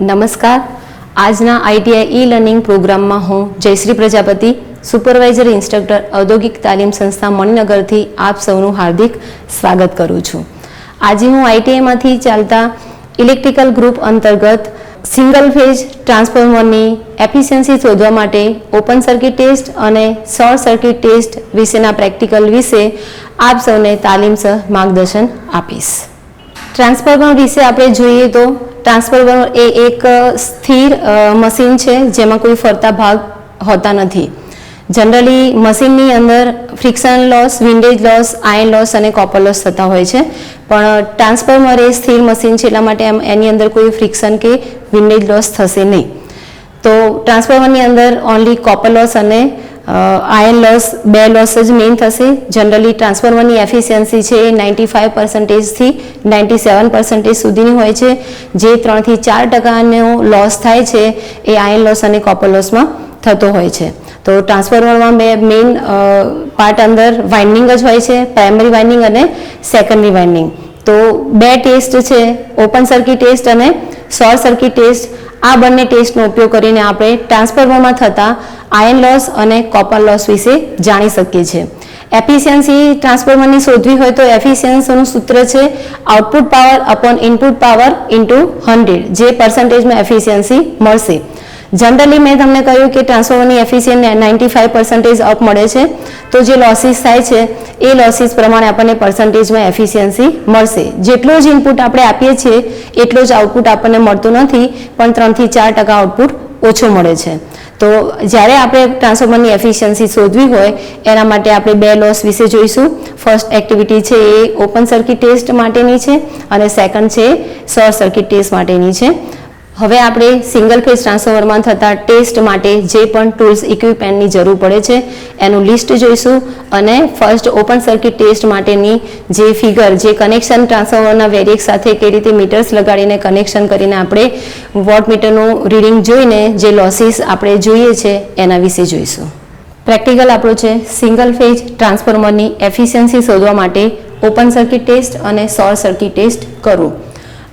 નમસ્કાર. આજના ITI e learning પ્રોગ્રામમાં હું જયશ્રી પ્રજાપતિ, સુપરવાઇઝર ઇન્સ્ટ્રક્ટર, ઔદ્યોગિક તાલીમ સંસ્થા મણિનગરથી આપ સૌનું હાર્દિક સ્વાગત કરું છું. આજે હું આઈટીઆઈમાંથી ચાલતા ઇલેક્ટ્રિકલ ગ્રુપ અંતર્ગત સિંગલ ફેઝ ટ્રાન્સફોર્મરની એફિશિયન્સી શોધવા માટે ઓપન સર્કિટ ટેસ્ટ અને શોર્ટ સર્કિટ ટેસ્ટ વિશેના પ્રેક્ટિકલ વિશે આપ સૌને તાલીમસર માર્ગદર્શન આપીશ. ટ્રાન્સફોર્મર વિશે આપણે જોઈએ તો ટ્રાન્સફોર્મર એ એક સ્થિર મશીન છે, જેમાં કોઈ ફરતા ભાગ હોતા નથી. જનરલી મશીનની અંદર friction loss, windage loss, iron loss અને કોપર લોસ થતા હોય છે. પણ ટ્રાન્સફોર્મર એ સ્થિર મશીન છે, એટલા માટે એમ, એની અંદર કોઈ ફ્રિક્શન કે વિન્ડેજ લોસ થશે નહીં. તો ટ્રાન્સફોર્મરની અંદર ઓનલી કોપર લોસ અને આયન લોસ બે લોસ જ મેઇન થશે. જનરલી ટ્રાન્સફોર્મરની એફિશિયન્સી છે એ નાઇન્ટી ફાઇવ પર્સન્ટેજથી નાઇન્ટી સેવન પર્સન્ટેજ સુધીની હોય છે. જે ત્રણથી ચાર ટકાનો લોસ થાય છે એ આયન લોસ અને કોપર લોસમાં થતો હોય છે. તો ટ્રાન્સફોર્મરમાં બે મેઇન પાર્ટ અંદર વાઇન્ડિંગ જ હોય છે પ્રાઇમરી વાઇન્ડિંગ અને સેકન્ડરી વાઇન્ડિંગ તો બે ટેસ્ટ છે ઓપન સર્કિટ ટેસ્ટ અને શોર્ટ સર્કિટ ટેસ્ટ. આ બંને ટેસ્ટનો ઉપયોગ કરીને આપણે ટ્રાન્સફોર્મરમાં થતા આયન લોસ અને કોપર લોસ વિશે જાણી શકીએ છીએ. એફિશિયન્સી ટ્રાન્સફોર્મરની શોધવી હોય તો એફિશિયન્સીનું સૂત્ર છે output power upon input power into hundred જે પર્સન્ટેજમાં એફિશિયન્સી મળશે. જનરલી મેં તમને કહ્યું કે ટ્રાન્સફોર્મરની efficiency ninety five percentage up મળે છે. તો જે લોસીસ થાય છે, એ લોસીસ પ્રમાણે આપણને પર્સન્ટેજમાં એફિશિયન્સી મળશે. જેટલો જ ઇનપુટ આપણે આપીએ છીએ, એટલો જ આઉટપુટ આપણને મળતું નથી, પણ ત્રણથી ચાર ટકા આઉટપુટ ઓછો મળે છે. તો જ્યારે આપણે ટ્રાન્સફોર્મરની એફિશિયન્સી શોધવી હોય, એના માટે આપણે બે લોસ વિશે જોઈશું. ફર્સ્ટ એક્ટિવિટી છે એ ઓપન સર્કિટ ટેસ્ટ માટેની છે, અને સેકન્ડ છે શોર્ટ સર્કિટ ટેસ્ટ માટેની છે. હવે આપણે સિંગલ ફેઝ ટ્રાન્સફોર્મરમાં થતા ટેસ્ટ માટે જે પણ ટૂલ્સ ઇક્વિપમેન્ટની જરૂર પડે છે, એનું લિસ્ટ જોઈશું અને ફર્સ્ટ ઓપન સર્કિટ ટેસ્ટ માટેની જે ફિગર જે કનેક્શન ટ્રાન્સફોર્મરના વેરિએક સાથે કઈ રીતે મીટર્સ લગાડીને કનેક્શન કરીને આપણે વોટ મીટરનું રીડિંગ જોઈને જે લોસીસ આપણે જોઈએ છે, એના વિશે જોઈશું. પ્રેક્ટિકલ આપણો છે સિંગલ ફેઝ ટ્રાન્સફોર્મરની એફિશિયન્સી શોધવા માટે ઓપન સર્કિટ ટેસ્ટ અને શોર્ટ સર્કિટ ટેસ્ટ કરવું.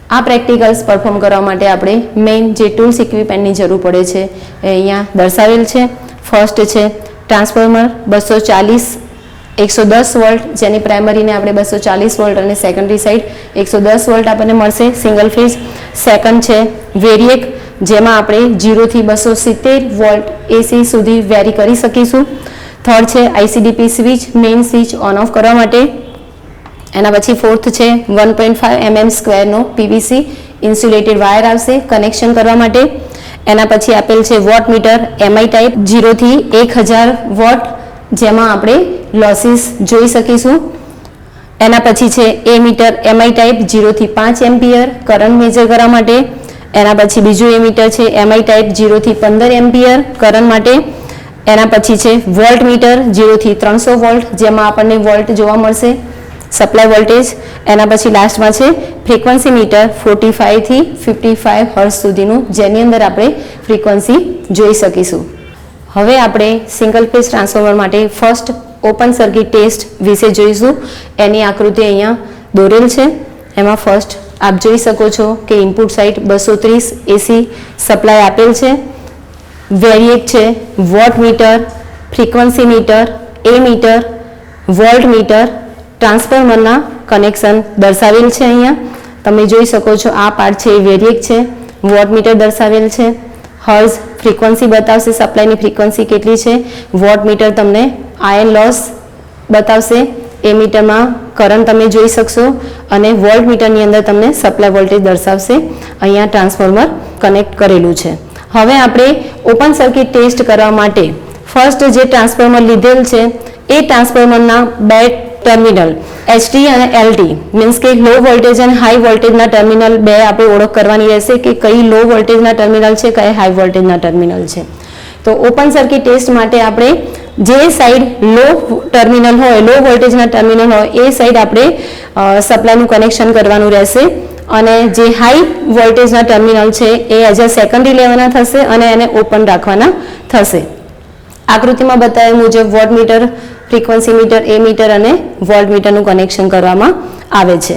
આ પ્રેક્ટિકલ્સ પરફોર્મ કરવા માટે આપણે મેઇન જે ટૂલ્સ ઇક્વિપમેન્ટની જરૂર પડે છે, એ અહીંયા દર્શાવેલ છે. ફર્સ્ટ છે ટ્રાન્સફોર્મર બસો ચાલીસ, એકસો દસ વોલ્ટ, જેની પ્રાઇમરીને આપણે બસો ચાલીસ વોલ્ટ અને સેકન્ડરી સાઈડ એકસો દસ વોલ્ટ આપણને મળશે સિંગલ ફેઝ સેકન્ડ છે વેરિએક, જેમાં આપણે જીરોથી બસો સિત્તેર વોલ્ટ એસી સુધી વેરી કરી શકીશું. થર્ડ છે ICDP switch main switch on off કરવા માટે. એના પછી ફોર્થ છે વન પોઈન્ટ ફાઇવ એમએમ સ્ક્વેરનો પીવીસી ઇન્સ્યુલેટેડ વાયર આવશે કનેક્શન કરવા માટે. એના પછી આપેલ છે વોટ મીટર એમઆઈ ટાઈપ જીરોથી એક હજાર વોટ, જેમાં આપણે લોસીસ જોઈ શકીશું. એના પછી છે એ મીટર એમઆઈ ટાઈપ જીરોથી પાંચ એમ્પિયર કરંટ મેજર કરવા માટે. એના પછી બીજું એ મીટર છે એમઆઈ ટાઈપ જીરોથી પંદર એમ્પિયર કરંટ માટે. એના પછી છે વોલ્ટ મીટર જીરોથી ત્રણસો વોલ્ટ, જેમાં આપણને વોલ્ટ જોવા મળશે. સપ્લાય વોલ્ટેજ એના પછી લાસ્ટમાં છે ફ્રીક્વન્સી મીટર ફોર્ટી ફાઇવથી ફિફ્ટી ફાઇવ હર્સ સુધીનું, જેની અંદર આપણે ફ્રીક્વન્સી જોઈ શકીશું. હવે આપણે સિંગલ ફેઝ ટ્રાન્સફોર્મર માટે ફર્સ્ટ ઓપન સર્કિટ ટેસ્ટ વિશે જોઈશું. એની આકૃતિ અહીંયા દોરેલ છે. એમાં ફર્સ્ટ આપ જોઈ શકો છો કે ઇનપુટ સાઇડ બસો ત્રીસ એસી સપ્લાય આપેલ છે. વેરિએક છે watt meter frequency meter A meter volt meter ટ્રાન્સફોર્મરના કનેક્શન દર્શાવેલ છે અહીંયા. તમે જોઈ શકો છો આ પાર્ટ છે એ વેરિએક છે. વોટ મીટર દર્શાવેલ છે. હર્ઝ ફ્રીક્વન્સી બતાવશે, સપ્લાયની ફ્રીક્વન્સી કેટલી છે. વોટ મીટર તમને આયન લોસ બતાવશે. એ મીટરમાં કરંટ તમે જોઈ શકશો અને વોલ્ટ મીટરની અંદર તમને સપ્લાય વોલ્ટેજ દર્શાવશે. અહીંયા ટ્રાન્સફોર્મર કનેક્ટ કરેલું છે. હવે આપણે ઓપન સર્કિટ ટેસ્ટ કરવા માટે ફર્સ્ટ જે ટ્રાન્સફોર્મર લીધેલ છે, એ ટ્રાન્સફોર્મરના બે ટર્મિનલ. એચટી અને એલટી મીન્સ કે લો વોલ્ટેજ અને હાઈ વોલ્ટેજના ટર્મિનલ બે આપણે ઓળખ કરવાની રહેશે કે કઈ લો વોલ્ટેજના ટર્મિનલ છે કયા હાઈ વોલ્ટેજના ટર્મિનલ છે. તો ઓપન સર્કિટ ટેસ્ટ માટે આપણે જે સાઈડ લો ટર્મિનલ હોય લો વોલ્ટેજના ટર્મિનલ હોય, એ સાઈડ આપણે સપ્લાયનું કનેક્શન કરવાનું રહેશે. અને જે હાઈ વોલ્ટેજના ટર્મિનલ છે, એ એઝ અ સેકન્ડરી લેવાના થશે અને એને ઓપન રાખવાના થશે. આકૃતિમાં બતાવ્યા મુજબ watt meter frequency meter, A meter અને વોલ્ટ મીટરનું કનેક્શન કરવામાં આવે છે.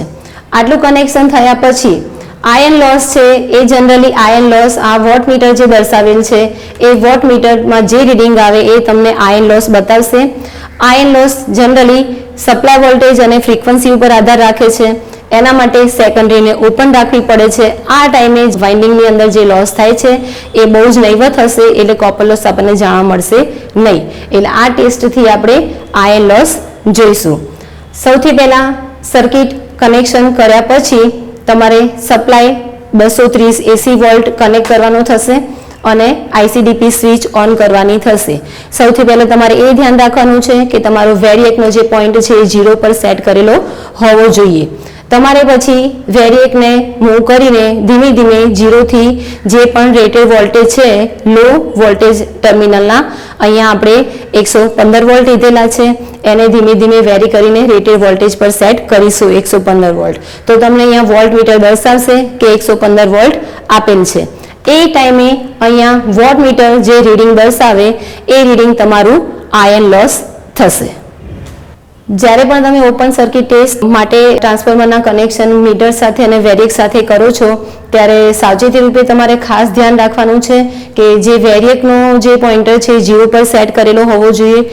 આટલું કનેક્શન થયા પછી આયન લોસ છે, એ જનરલી આયન લોસ આ વોટ મીટર જે દર્શાવેલ છે, એ વોટ મીટરમાં જે રીડિંગ આવે એ તમને આયન લોસ બતાવશે. Iron loss generally supply voltage અને ફ્રીક્વન્સી ઉપર આધાર રાખે છે. એના માટે સેકન્ડરીને ઓપન રાખવી પડે છે. આ ટાઈમે વાઇન્ડિંગની અંદર જે લોસ થાય છે, એ બહુ જ નહીવત હશે એટલે કોપર લોસ આપણને જાણવા મળશે નહીં. એટલે આ ટેસ્ટથી આપણે આયન લોસ જોઈશું. સૌથી પહેલાં સર્કિટ કનેક્શન કર્યા પછી તમારે સપ્લાય બસો ત્રીસ એસી વોલ્ટ કનેક્ટ કરવાનો થશે અને આઈસીડીપી સ્વિચ ઓન કરવાની થશે. સૌથી પહેલાં તમારે એ ધ્યાન રાખવાનું છે કે તમારો વેરિએકનો જે પોઈન્ટ છે એ ઝીરો પર સેટ કરેલો હોવો જોઈએ. તમારે પછી વેરિએકને મૂવ કરીને ધીમે ધીમે જીરોથી જે પણ રેટેડ વોલ્ટેજ છે લો વોલ્ટેજ ટર્મિનલના અહીંયા આપણે એકસો પંદર વોલ્ટ લીધેલા છે. એને ધીમે ધીમે વેરી કરીને રેટેડ વોલ્ટેજ પર સેટ કરીશું, એકસો પંદર વોલ્ટ તો તમને અહીંયા વોલ્ટ મીટર દર્શાવશે કે એકસો પંદર વોલ્ટ આપેલ છે. એ ટાઈમે અહીંયા વોટ મીટર જે રીડિંગ દર્શાવે, એ રીડિંગ તમારું આયન લોસ થશે. જ્યારે પણ તમે ઓપન સર્કિટ ટેસ્ટ માટે ટ્રાન્સફોર્મરના કનેક્શન, મીટર સાથે અને વેરિએક સાથે કરો છો, ત્યારે સાવચેતી રૂપે તમારે ખાસ ધ્યાન રાખવાનું છે કે જે વેરિએકનો જે પોઈન્ટર છે ઝીરો પર સેટ કરેલો હોવો જોઈએ.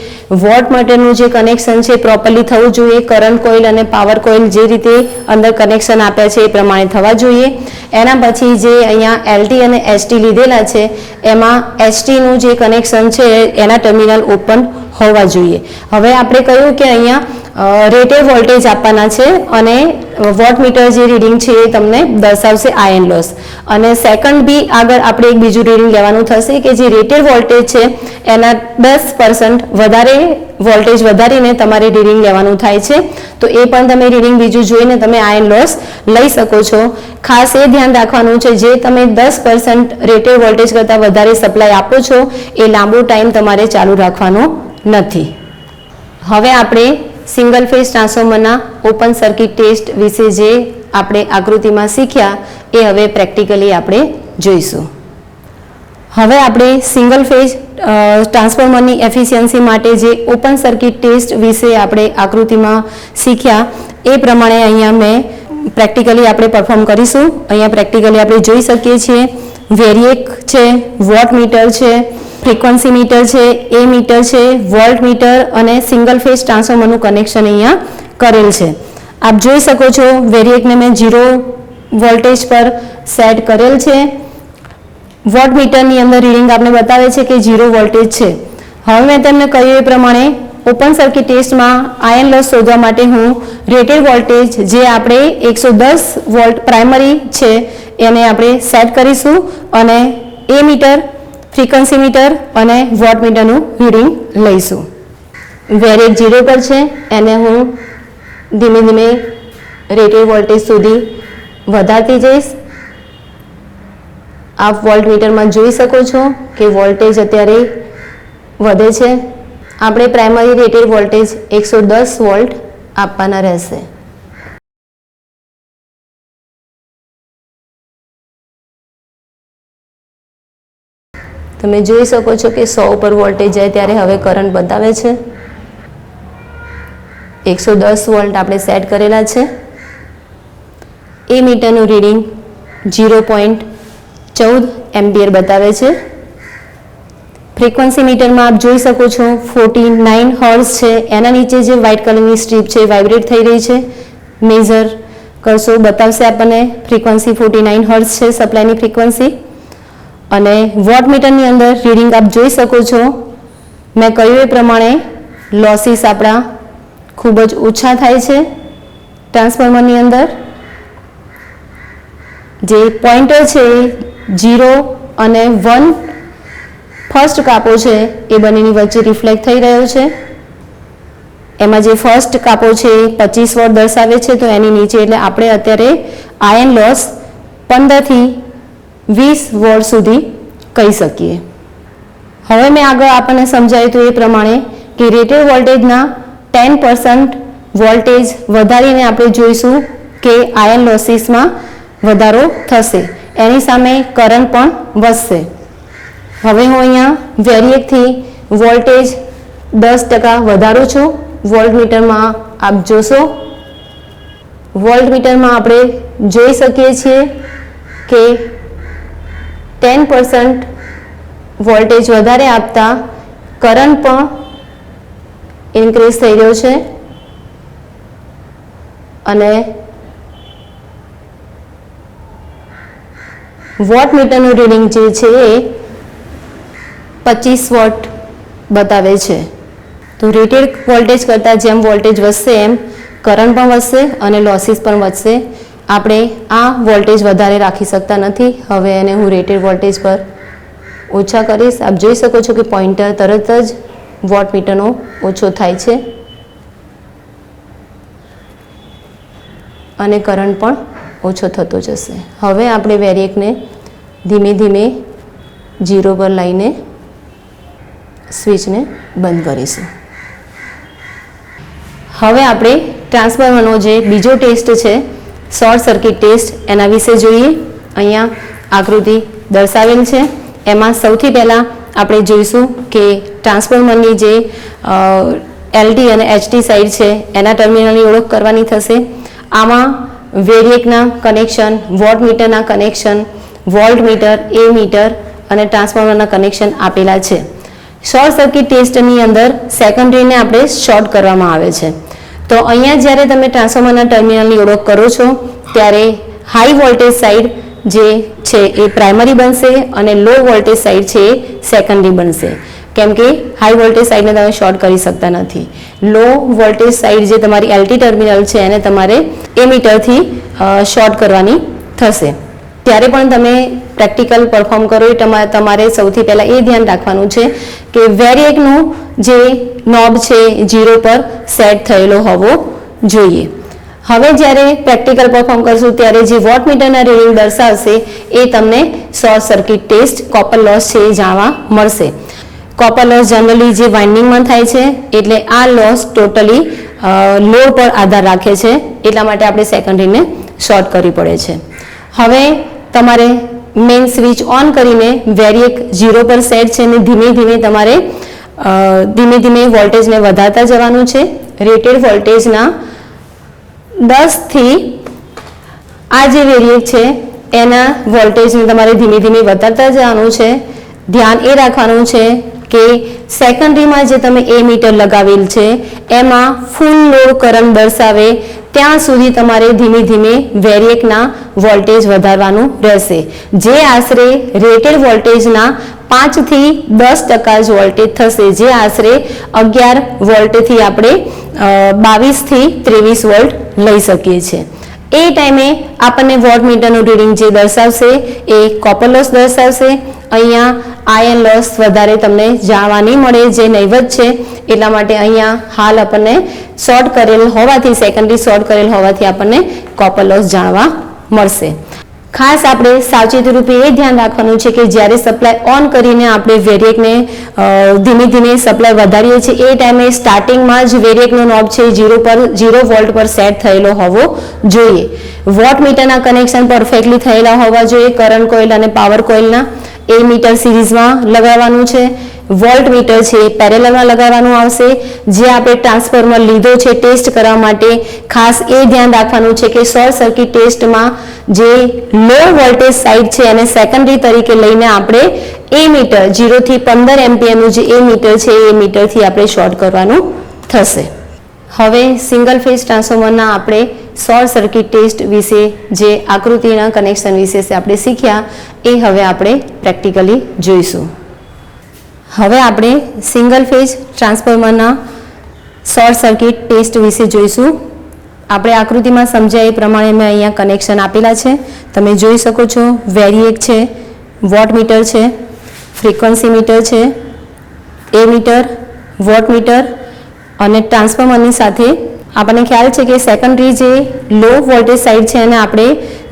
વોટ માટેનું જે કનેક્શન છે, પ્રોપરલી થવું જોઈએ. કરંટ કોઇલ અને પાવર કોઇલ જે રીતે અંદર કનેક્શન આપ્યા છે, એ પ્રમાણે થવા જોઈએ. એના પછી જે અહીંયા એલટી અને એસટી લીધેલા છે, એમાં એસટીનું જે કનેક્શન છે, એના ટર્મિનલ ઓપન હોવા જોઈએ. હવે આપણે કહ્યું કે અહીંયા રેટે વોલ્ટેજ આપવાના છે અને વોટ મીટર જે રીડિંગ છે એ તમને દર્શાવશે આયન લોસ. અને સેકન્ડ બી આગળ આપણે એક બીજું રીડિંગ લેવાનું થશે કે જે રેટેડ વોલ્ટેજ છે, એના દસ પર્સન્ટ વધારે વોલ્ટેજ વધારીને તમારે રીડિંગ લેવાનું થાય છે. તો એ પણ તમે રીડિંગ બીજું જોઈને તમે આયન લોસ લઈ શકો છો. ખાસ એ ધ્યાન રાખવાનું છે, જે તમે દસ પર્સન્ટ રેટેડ વોલ્ટેજ કરતાં વધારે સપ્લાય આપો છો, એ લાંબો ટાઈમ તમારે ચાલુ રાખવાનો નથી. હવે આપણે સિંગલ ફેઝ ટ્રાન્સફોર્મરના ઓપન સર્કિટ ટેસ્ટ વિશે જે આપણે આકૃતિમાં શીખ્યા, એ હવે પ્રેક્ટિકલી આપણે જોઈશું. હવે આપણે સિંગલ ફેઝ ટ્રાન્સફોર્મરની એફિશિયન્સી માટે જે ઓપન સર્કિટ ટેસ્ટ વિશે આપણે આકૃતિમાં શીખ્યા, એ પ્રમાણે અહીંયા મેં પ્રેક્ટિકલી આપણે પરફોર્મ કરીશું. અહીંયા પ્રેક્ટિકલી આપણે જોઈ શકીએ છીએ વેરિએક છે વોટ મીટર છે ફ્રીક્વન્સી મીટર છે, એ મીટર છે, વોલ્ટ મીટર અને સિંગલ ફેઝ ટ્રાન્સફોર્મરનું કનેક્શન અહીંયા કરેલ છે. આપ જોઈ શકો છો, વેરિએકને મેં ઝીરો વોલ્ટેજ પર સેટ કરેલ છે. વોટ મીટરની અંદર રીડિંગ આપણે બતાવે છે કે ઝીરો વોલ્ટેજ છે. હવે મેં તમને કહ્યું એ પ્રમાણે ઓપન સર્કિટ ટેસ્ટમાં આયન લોસ શોધવા માટે હું રેટેડ વોલ્ટેજ જે આપણે એકસો દસ વોલ્ટ પ્રાઇમરી છે, એને આપણે સેટ કરીશું અને એ મીટર ફ્રીક્વન્સી મીટર અને વોટ મીટરનું રીડિંગ લઈશું. વેરેટ જીરો પર છે, એને હું ધીમે ધીમે રેટેડ વોલ્ટેજ સુધી વધારતી જઈશ. આપ વોલ્ટ મીટરમાં જોઈ શકો છો કે વોલ્ટેજ અત્યારે વધે છે. આપણે પ્રાઇમરી રેટેડ વોલ્ટેજ એકસો દસ વોલ્ટ આપવાના રહેશે. તમે જોઈ શકો છો કે સો ઉપર વોલ્ટેજ જાય ત્યારે હવે કરંટ બતાવે છે. એકસો દસ વોલ્ટ આપણે સેટ કરેલા છે. એ મીટરનું રીડિંગ ઝીરો પોઈન્ટ ચૌદ એમ્પિયર બતાવે છે. ફ્રીક્વન્સી મીટરમાં આપ જોઈ શકો છો ફોર્ટી નાઇન હોર્સ છે. એના નીચે જે વ્હાઇટ કલરની સ્ટ્રીપ છે વાઇબ્રેટ થઈ રહી છે. મેઝર કરશો, બતાવશે આપણને ફ્રીક્વન્સી ફોર્ટી નાઇન હર્સ છે, સપ્લાયની ફ્રીક્વન્સી. અને વોટ મીટરની અંદર રીડિંગ આપ જોઈ શકો છો. મેં કહ્યું એ પ્રમાણે લોસીસ આપણા ખૂબ જ ઓછા થાય છે. ટ્રાન્સફોર્મરની અંદર જે પોઈન્ટર છે જીરો અને વન ફર્સ્ટ કાપો છે એ બંનેની વચ્ચે રિફ્લેક્ટ થઈ રહ્યો છે. એમાં જે ફર્સ્ટ કાપો છે એ પચીસ વોટ દર્શાવે છે, તો એની નીચે એટલે આપણે અત્યારે આયન લોસ પંદરથી વીસ વોટ સુધી કહી શકીએ. હવે મેં આગળ આપણને સમજાવ્યું હતું એ પ્રમાણે કે રેટેડ વોલ્ટેજના ટેન પર્સન્ટ વોલ્ટેજ વધારીને આપણે જોઈશું કે આયન લોસીસમાં વધારો થશે. એની સામે કરંટ પણ વધશે. હવે હું અહીંયા વેરિએકથી વોલ્ટેજ દસ ટકા વધારું છું. વોલ્ટ મીટરમાં આપ જોશો. વોલ્ટ મીટરમાં આપણે જોઈ શકીએ છીએ કે ટેન પર્સન્ટ વોલ્ટેજ વધારે આપતા કરંટ પણ ઇન્ક્રીઝ થઈ રહ્યો છે. અને વોટ મીટરનું રીડિંગ જે છે એ પચીસ વોટ બતાવે છે. તો રેટેડ વોલ્ટેજ કરતાં જેમ વોલ્ટેજ વધશે એમ કરંટ પણ વધશે અને લોસીસ પણ વધશે. આપણે આ વોલ્ટેજ વધારે રાખી શકતા નથી. હવે એને હું રેટેડ વોલ્ટેજ પર ઓછા કરીશ. આપ જોઈ શકો છો કે પોઇન્ટર તરત જ વોટ મીટરનો ઓછો થાય છે. અને કરંટ પણ ઓછો થતો જશે. હવે આપણે વેરિએકને ધીમે ધીમે જીરો પર લઈને સ્વિચને બંધ કરીશું. હવે આપણે ટ્રાન્સફોર્મરનો જે બીજો ટેસ્ટ છે શોર્ટ સર્કિટ ટેસ્ટ એના વિશે જોઈએ. અહીંયા આકૃતિ દર્શાવેલ છે. એમાં સૌથી પહેલાં આપણે જોઈશું કે ટ્રાન્સફોર્મરની જે એલટી અને એચટી સાઈડ છે, એના ટર્મિનલની ઓળખ કરવાની થશે. આમાં વેરિએકના કનેક્શન વોટ મીટરના connection volt meter A meter અને ટ્રાન્સફોર્મરના કનેક્શન આપેલા છે. શોર્ટ સર્કિટ ટેસ્ટની અંદર સેકન્ડરીને આપણે શોર્ટ કરવામાં આવે છે. તો અહીંયા જ્યારે તમે ટ્રાન્સફોર્મરના ટર્મિનલની ઓળખ કરો છો, ત્યારે હાઈ વોલ્ટેજ સાઈડ જે છે એ પ્રાઇમરી બનશે અને લો વોલ્ટેજ સાઈડ છે એ સેકન્ડરી બનશે. કેમ કે હાઈ વોલ્ટેજ સાઈડને તમે શોર્ટ કરી શકતા નથી. લો વોલ્ટેજ સાઈડ જે તમારી એલટી ટર્મિનલ છે એને તમારે એ મીટરથી શોર્ટ કરવાની થશે. ત્યારે પણ તમે પ્રેક્ટિકલ પરફોર્મ કરો એ તમા- તમારે સૌથી પહેલાં એ ધ્યાન રાખવાનું છે કે વેરિએકનું જે નોબ છે જીરો પર સેટ થયેલો હોવો જોઈએ. હવે જ્યારે પ્રેક્ટિકલ પરફોર્મ કરશું ત્યારે જે વોટ મીટરના રીડિંગ દર્શાવશે એ તમને short circuit test copper loss છે એ જાણવા મળશે. કોપર લોસ જનરલી જે વાઇન્ડિંગમાં થાય છે એટલે આ લોસ ટોટલી લોડ પર આધાર રાખે છે એટલા માટે આપણે સેકન્ડરીને શોર્ટ કરવી પડે છે. હવે તમારે મેઇન સ્વિચ ઓન કરીને વેરિએક ઝીરો પર સેટ છે અને ધીમે ધીમે તમારે ધીમે ધીમે વોલ્ટેજને વધારતા જવાનું છે. રેટેડ વોલ્ટેજના દસથી આ જે વેરિએક છે, એના વોલ્ટેજને તમારે ધીમે ધીમે વધારતા જવાનું છે. ધ્યાન એ રાખવાનું છે કે સેકન્ડરીમાં જે તમે એ મીટર લગાવેલ છે, એમાં ફૂલ લોડ કરંટ દર્શાવે, ત્યાં સુધી તમારે ધીમે ધીમે વેરિએકના વોલ્ટેજ વધારવાનું રહેશે. જે આશરે રેટેડ વોલ્ટેજના પાંચથી દસ ટકા જ વોલ્ટેજ થશે. જે આશરે અગિયાર વોલ્ટથી આપણે બાવીસથી ત્રેવીસ વોલ્ટ લઈ શકીએ છીએ. એ ટાઈમે આપણને વોટ મીટરનું રીડિંગ જે દર્શાવશે એ કોપર લોસ દર્શાવશે. અહીંયા આયન લોસ વધારે તમને જાણવા નહીં મળે જે નૈવત છે. એટલા માટે અહીંયા હાલ આપણને શોર્ટ કરેલ હોવાથી સેકન્ડરી શોર્ટ કરેલ હોવાથી આપણને કોપર લોસ જાણવા મળશે. ખાસ આપણે સાવચેતી રૂપે એ ધ્યાન રાખવાનું છે કે જ્યારે સપ્લાય ઓન કરીને આપણે વેરિએકને ધીમે ધીમે સપ્લાય વધારીએ છીએ, એ ટાઈમે સ્ટાર્ટિંગમાં જ વેરિએકનો નોબ છે ઝીરો પર ઝીરો વોલ્ટ પર સેટ થયેલો હોવો જોઈએ. વોટ મીટરના કનેક્શન પરફેક્ટલી થયેલા હોવા જોઈએ કરંટ કોઇલ અને પાવર કોઇલના એ મીટર સિરીઝમાં લગાવવાનું છે. વોલ્ટ મીટર છે એ પેરેલલમાં લગાવવાનું આવશે. જે આપણે ટ્રાન્સફોર્મર લીધો છે ટેસ્ટ કરવા માટે, ખાસ એ ધ્યાન રાખવાનું છે કે શોર્ટ સર્કિટ ટેસ્ટમાં જે લો વોલ્ટેજ સાઇડ છે એને સેકન્ડરી તરીકે લઈને આપણે એ મીટર જીરોથી પંદર એમ્પિયરનું જે એ મીટર છે એ મીટરથી આપણે શોર્ટ કરવાનું થશે. હવે સિંગલ ફેઝ ટ્રાન્સફોર્મરના આપણે શોર્ટ સર્કિટ ટેસ્ટ વિશે જે આકૃતિના કનેક્શન વિશે આપણે શીખ્યા, એ હવે આપણે પ્રેક્ટિકલી જોઈશું. હવે આપણે સિંગલ ફેઝ ટ્રાન્સફોર્મરના શોર્ટ સર્કિટ ટેસ્ટ વિશે જોઈશું. આપણે આકૃતિમાં સમજાય એ પ્રમાણે મેં અહીંયા કનેક્શન આપેલા છે. તમે જોઈ શકો છો વેરિએક છે વોટ મીટર છે ફ્રીક્વન્સી મીટર છે એ મીટર વોટ મીટર અને ટ્રાન્સફોર્મરની સાથે આપણને ખ્યાલ છે કે સેકન્ડરી જે લો વોલ્ટેજ સાઇડ છે એને આપણે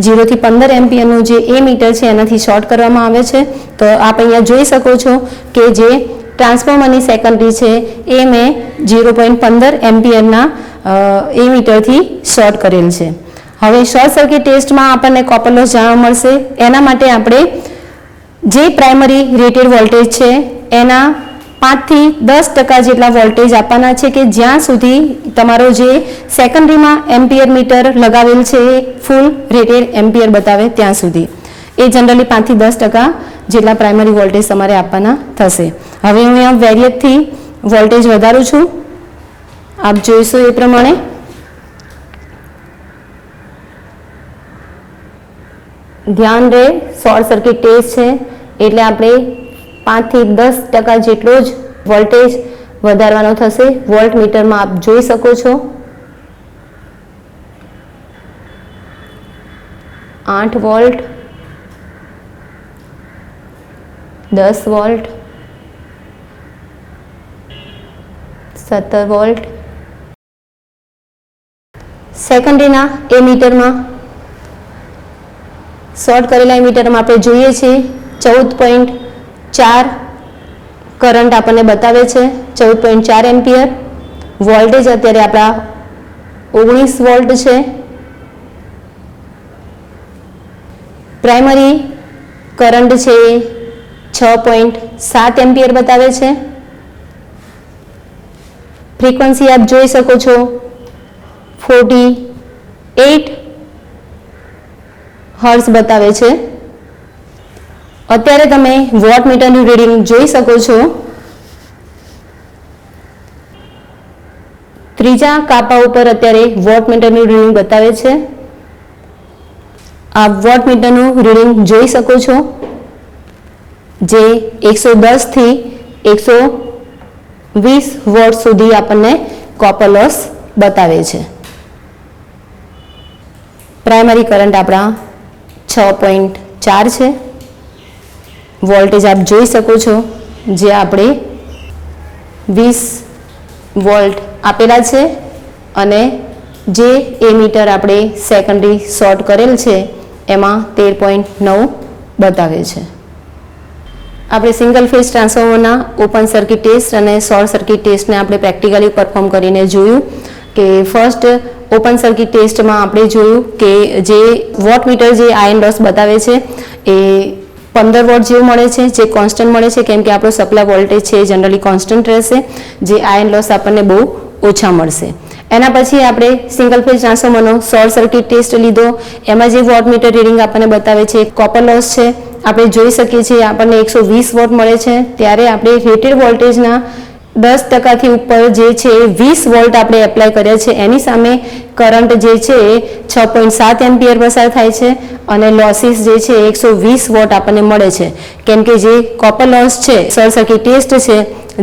જીરોથી પંદર એમ્પિયરનું જે એ મીટર છે એનાથી શોર્ટ કરવામાં આવે છે. તો આપ અહીંયા જોઈ શકો છો કે જે ટ્રાન્સફોર્મરની સેકન્ડરી છે, એ મેં જીરો પોઈન્ટ પંદર એમ્પિયરના એ મીટરથી શોર્ટ કરેલ છે. હવે શોર્ટ સર્કિટ ટેસ્ટમાં આપણને કોપર લોસ જાણવા મળશે. એના માટે આપણે જે પ્રાઇમરી રેટેડ વોલ્ટેજ છે, એના પાંચથી દસ ટકા જેટલા વોલ્ટેજ આપવાના છે કે જ્યાં સુધી તમારો જે સેકન્ડરીમાં એમ્પિયર મીટર લગાવેલ છે એ ફૂલ રેટેડ એમ્પિયર બતાવે ત્યાં સુધી. એ જનરલી પાંચથી દસ ટકા જેટલા પ્રાઇમરી વોલ્ટેજ તમારે આપવાના થશે. હવે હું અહીંયા વેરિયતથી વોલ્ટેજ વધારું છું. આપ જોઈશો એ પ્રમાણે. ધ્યાન રહે શોર્ટ સર્કિટ ટેસ્ટ છે. એટલે આપણે પાંચથી દસ ટકા જેટલો જ વોલ્ટેજ વધારવાનો થશે. વોલ્ટ મીટરમાં આપ જોઈ શકો છો. આઠ વોલ્ટ, દસ વોલ્ટ, સત્તર વોલ્ટ. સેકન્ડરીના એ મીટરમાં, શોર્ટ કરેલા મીટરમાં આપણે જોઈએ છીએ ચૌદ પોઈન્ટ ચાર કરંટ આપણને બતાવે છે, ચૌદ પોઈન્ટ ચાર એમ્પિયર. વોલ્ટેજ અત્યારે આપણા ઓગણીસ વોલ્ટ છે. પ્રાઇમરી કરંટ છે એ છ પોઈન્ટ સાત એમ્પિયર બતાવે છે. ફ્રીક્વન્સી આપ જોઈ શકો છો ફોર્ટી એટ હર્સ બતાવે છે. અત્યારે તમે વોટ મીટરનું રીડિંગ જોઈ શકો છો. ત્રીજા કાપા ઉપર અત્યારે વોટ મીટરનું રીડિંગ બતાવે છે. આપ વોટ મીટરનું રીડિંગ જોઈ શકો છો. જે એકસો દસથી એકસો વીસ વોટ સુધી આપણને કોપર લોસ બતાવે છે. પ્રાઇમરી કરંટ આપણા છ પોઈન્ટ ચાર છે. વોલ્ટેજ આપ જોઈ શકો છો, જે આપણે વીસ વોલ્ટ આપેલા છે અને જે એ મીટર આપણે સેકન્ડરી શોર્ટ કરેલ છે, એમાં તેર પોઈન્ટ નવ બતાવે છે. આપણે સિંગલ ફેઝ ટ્રાન્સફોર્મરના ઓપન સર્કિટ ટેસ્ટ અને શોર્ટ સર્કિટ ટેસ્ટને આપણે પ્રેક્ટિકલી પરફોર્મ કરીને જોયું કે ફર્સ્ટ ઓપન સર્કિટ ટેસ્ટમાં આપણે જોયું કે જે વોટ મીટર જે આયન લોસ બતાવે છે, એ પંદર વોટ જેવું મળે છે, જે કોન્સ્ટન્ટ મળે છે, કેમ કે આપણો સપ્લાય વોલ્ટેજ છે જનરલી કોન્સ્ટન્ટ રહેશે, જે આયન લોસ આપણને બહુ ઓછા મળશે. એના પછી આપણે સિંગલ ફેઝ ટ્રાન્સફોર્મરનો શોર્ટ સર્કિટ ટેસ્ટ લીધો, એમાં જે વોટ મીટર રીડિંગ આપણને બતાવે છે કોપર લોસ છે, આપણે જોઈ શકીએ છીએ આપણને એકસો વીસ વોટ મળે છે, ત્યારે આપણે રેટેડ વોલ્ટેજના દસ ટકાથી ઉપર જે છે વીસ વોલ્ટ આપણે એપ્લાય કર્યા છે. એની સામે કરંટ જે છે છ પોઈન્ટ સાત એમ્પિયર પસાર થાય છે અને લોસીસ જે છે એકસો વીસ વોટ આપણને મળે છે. કેમ કે જે કોપર લોસ છે શોર્ટ સર્કિટ ટેસ્ટ છે,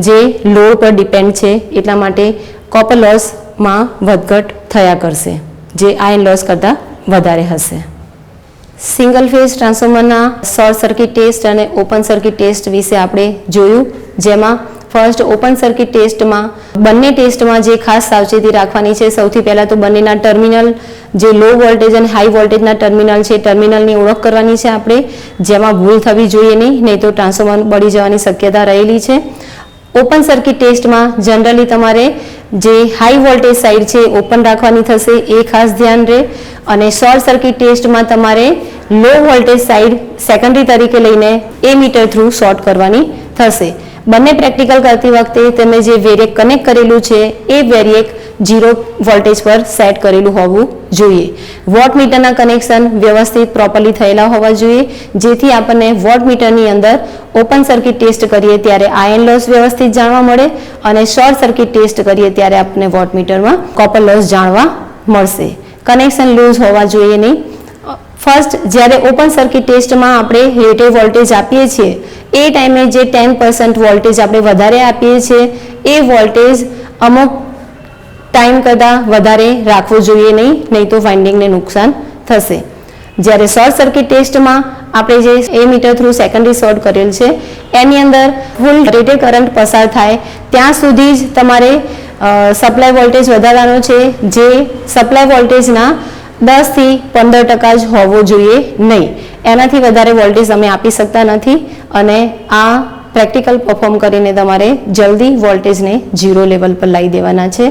જે લોડ પર ડિપેન્ડ છે, એટલા માટે કોપર લોસમાં વધઘટ થયા કરશે, જે આયન લોસ કરતાં વધારે હશે. સિંગલ ફેઝ ટ્રાન્સફોર્મરના શોર્ટ સર્કિટ ટેસ્ટ અને ઓપન સર્કિટ ટેસ્ટ વિશે આપણે જોયું, જેમાં ફર્સ્ટ ઓપન સર્કિટ ટેસ્ટમાં બંને ટેસ્ટમાં જે ખાસ સાવચેતી રાખવાની છે, સૌથી પહેલાં તો બંનેના ટર્મિનલ જે લો વોલ્ટેજ અને હાઈ વોલ્ટેજના ટર્મિનલ છે ટર્મિનલની ઓળખ કરવાની છે આપણે, જેમાં ભૂલ થવી જોઈએ નહીં નહીં તો ટ્રાન્સફોર્મર બળી જવાની શક્યતા રહેલી છે. ઓપન સર્કિટ ટેસ્ટમાં જનરલી તમારે જે હાઈ વોલ્ટેજ સાઈડ છે ઓપન રાખવાની થશે, એ ખાસ ધ્યાન રહે. અને શોર્ટ સર્કિટ ટેસ્ટમાં તમારે લો વોલ્ટેજ સાઈડ સેકન્ડરી તરીકે લઈને, એ મીટર થ્રુ શોર્ટ કરવાની થશે. બંને પ્રેક્ટિકલ કરતી વખતે તમે જે વેરિએક કનેક્ટ કરેલું છે, એ વેરિએક જીરો વોલ્ટેજ પર સેટ કરેલું હોવું જોઈએ. વોટ મીટરના કનેક્શન વ્યવસ્થિત પ્રોપરલી થયેલા હોવા જોઈએ, જેથી આપણને વોટ મીટરની અંદર ઓપન સર્કિટ ટેસ્ટ કરીએ ત્યારે આયન લોસ વ્યવસ્થિત જાણવા મળે અને શોર્ટ સર્કિટ ટેસ્ટ કરીએ ત્યારે આપણને વોટ મીટરમાં કોપર લોસ જાણવા મળશે. કનેક્શન લૂઝ હોવા જોઈએ નહીં. ફર્સ્ટ જ્યારે ઓપન સર્કિટ ટેસ્ટમાં આપણે રેટેડ વોલ્ટેજ આપીએ છીએ, એ ટાઈમે જે ટેન પર્સન્ટ વોલ્ટેજ આપણે વધારે આપીએ છીએ, એ વોલ્ટેજ અમુક ટાઈમ કરતાં વધારે રાખવો જોઈએ નહીં નહીં તો વાઇન્ડિંગને નુકસાન થશે. જ્યારે શોર્ટ સર્કિટ ટેસ્ટમાં આપણે જે A meter through secondary short કરેલ છે, એની અંદર ફૂલ રેટેડ કરંટ પસાર થાય, ત્યાં સુધી જ તમારે સપ્લાય વોલ્ટેજ વધારવાનો છે, જે સપ્લાય વોલ્ટેજના દસથી પંદર ટકા જ હોવો જોઈએ નહીં. એનાથી વધારે વોલ્ટેજ અમે આપી શકતા નથી અને આ પ્રેક્ટિકલ પરફોર્મ કરીને તમારે જલ્દી વોલ્ટેજને ઝીરો લેવલ પર લાવી દેવાના છે.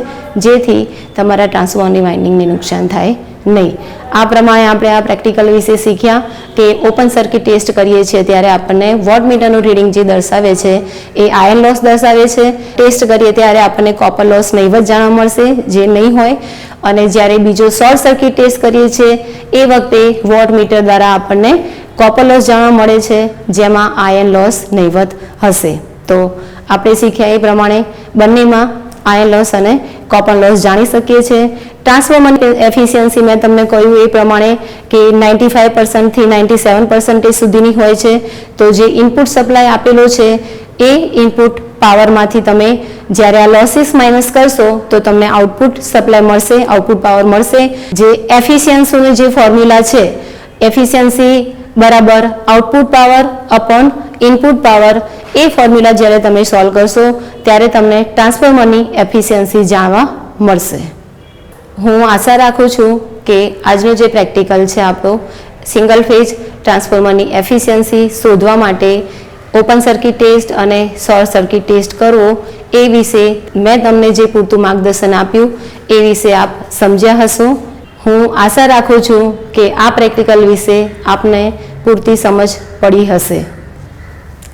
જેથી તમારા ટ્રાન્સફોર્મરની વાઇન્ડિંગને નુકસાન થાય નહીં. આ પ્રમાણે આપણે આ પ્રેક્ટિકલ વિશે શીખ્યા કે ઓપન સર્કિટ ટેસ્ટ કરીએ છીએ ત્યારે આપણને વોટ મીટરનું રીડિંગ જે દર્શાવે છે એ આયન લોસ દર્શાવે છે. ટેસ્ટ કરીએ ત્યારે આપણને કોપર લોસ નહીવત જાણવા મળશે, જે નહીં હોય. અને જ્યારે બીજો શોર્ટ સર્કિટ ટેસ્ટ કરીએ છીએ, એ વખતે વોટ મીટર દ્વારા આપણને કોપર લોસ જાણવા મળે છે, જેમાં આયન લોસ નહીવત હશે. તો આપણે શીખ્યા એ પ્રમાણે બંનેમાં આયન લોસ અને કોપર લોસ જાણી શકીએ છીએ ટ્રાન્સફોર્મર એફિશિયન્સી મેં તમને કહ્યું એ પ્રમાણે કે નાઇન્ટી ફાઇવ પર્સન્ટથી નાઇન્ટી સેવન પર્સન્ટેજ સુધીની હોય છે. તો જે ઇનપુટ સપ્લાય આપેલો છે એ ઇનપુટ પાવરમાંથી તમે જ્યારે આ લોસીસ માઇનસ કરશો તો તમને આઉટપુટ સપ્લાય મળશે આઉટપુટ પાવર મળશે. જે એફિશિયન્સીનું જે ફોર્મ્યુલા છે એફિશિયન્સી બરાબર output power upon input power એ ફોર્મ્યુલા જ્યારે તમે સોલ્વ કરશો, ત્યારે તમને ટ્રાન્સફોર્મરની એફિશિયન્સી જાણવા મળશે. હું આશા રાખું છું કે આજનો જે પ્રેક્ટિકલ છે આપણો સિંગલ ફેઝ ટ્રાન્સફોર્મરની એફિશિયન્સી શોધવા માટે ઓપન સર્કિટ ટેસ્ટ અને શોર્ટ સર્કિટ ટેસ્ટ કરવો, એ વિશે મેં તમને જે પૂરતું માર્ગદર્શન આપ્યું, એ વિશે આપ સમજ્યા હશો. હું આશા રાખું છું કે આ પ્રેક્ટિકલ વિશે આપને પૂરતી સમજ પડી હશે.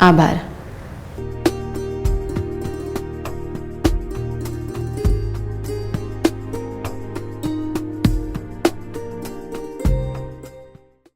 આભાર.